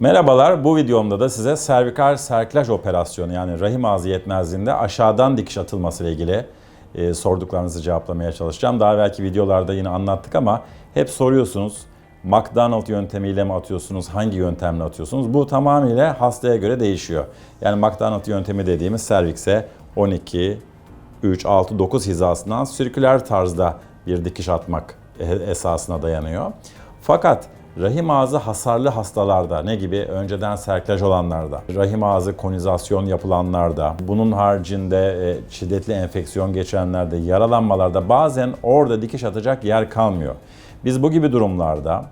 Merhabalar, bu videomda da size servikal serklaj operasyonu yani rahim ağzı yetmezliğinde aşağıdan dikiş atılması ile ilgili e, sorduklarınızı cevaplamaya çalışacağım. Daha belki videolarda yine anlattık ama hep soruyorsunuz. McDonald yöntemiyle mi atıyorsunuz, hangi yöntemle atıyorsunuz? Bu tamamıyla hastaya göre değişiyor. Yani McDonald yöntemi dediğimiz servikse 12, 3, 6, 9 hizasından sirküler tarzda bir dikiş atmak e- esasına dayanıyor. Fakat rahim ağzı hasarlı hastalarda ne gibi önceden serklaj olanlarda, rahim ağzı konizasyon yapılanlarda, bunun haricinde e, şiddetli enfeksiyon geçirenlerde, yaralanmalarda bazen orada dikiş atacak yer kalmıyor. Biz bu gibi durumlarda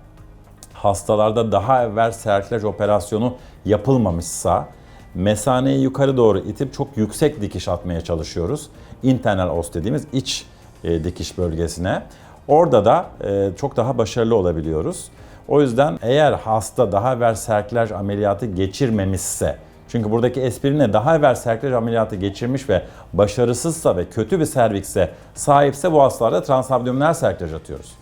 hastalarda daha evvel serklaj operasyonu yapılmamışsa mesaneyi yukarı doğru itip çok yüksek dikiş atmaya çalışıyoruz. Internal os dediğimiz iç e, dikiş bölgesine. Orada da e, çok daha başarılı olabiliyoruz. O yüzden eğer hasta daha evvel serklaj ameliyatı geçirmemişse, çünkü buradaki espri ne? Daha evvel serklaj ameliyatı geçirmiş ve başarısızsa ve kötü bir servikse sahipse bu hastalarda transabdominal serklaj atıyoruz.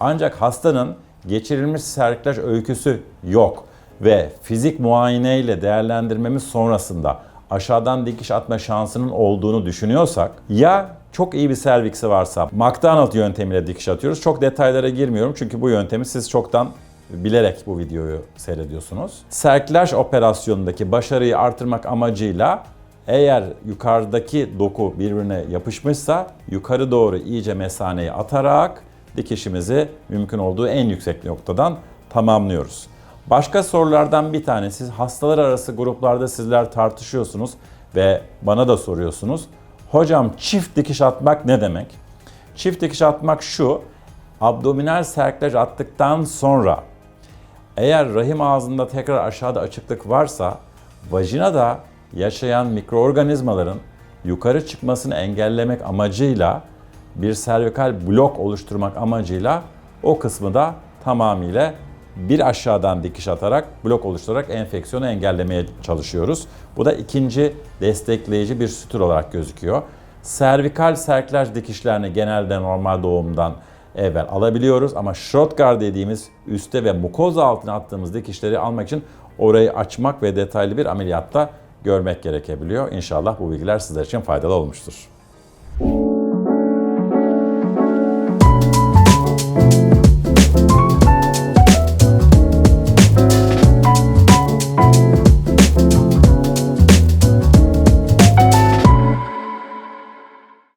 Ancak hastanın geçirilmiş serklaj öyküsü yok ve fizik muayene ile değerlendirmemiz sonrasında aşağıdan dikiş atma şansının olduğunu düşünüyorsak ya çok iyi bir serviksi varsa McDonald yöntemiyle dikiş atıyoruz. Çok detaylara girmiyorum çünkü bu yöntemi siz çoktan bilerek bu videoyu seyrediyorsunuz. Serklaj operasyonundaki başarıyı artırmak amacıyla eğer yukarıdaki doku birbirine yapışmışsa yukarı doğru iyice mesaneyi atarak dikişimizi mümkün olduğu en yüksek noktadan tamamlıyoruz. Başka sorulardan bir tanesi hastalar arası gruplarda sizler tartışıyorsunuz ve bana da soruyorsunuz. Hocam çift dikiş atmak ne demek? Çift dikiş atmak şu. Abdominal serklaj attıktan sonra eğer rahim ağzında tekrar aşağıda açıklık varsa vajinada yaşayan mikroorganizmaların yukarı çıkmasını engellemek amacıyla bir servikal blok oluşturmak amacıyla o kısmı da tamamıyla bir aşağıdan dikiş atarak blok oluşturarak enfeksiyonu engellemeye çalışıyoruz. Bu da ikinci destekleyici bir sütür olarak gözüküyor. Servikal serklaj dikişlerini genelde normal doğumdan evvel alabiliyoruz ama Schrödinger dediğimiz üste ve mukoza altına attığımız dikişleri almak için orayı açmak ve detaylı bir ameliyatta görmek gerekebiliyor. İnşallah bu bilgiler sizler için faydalı olmuştur.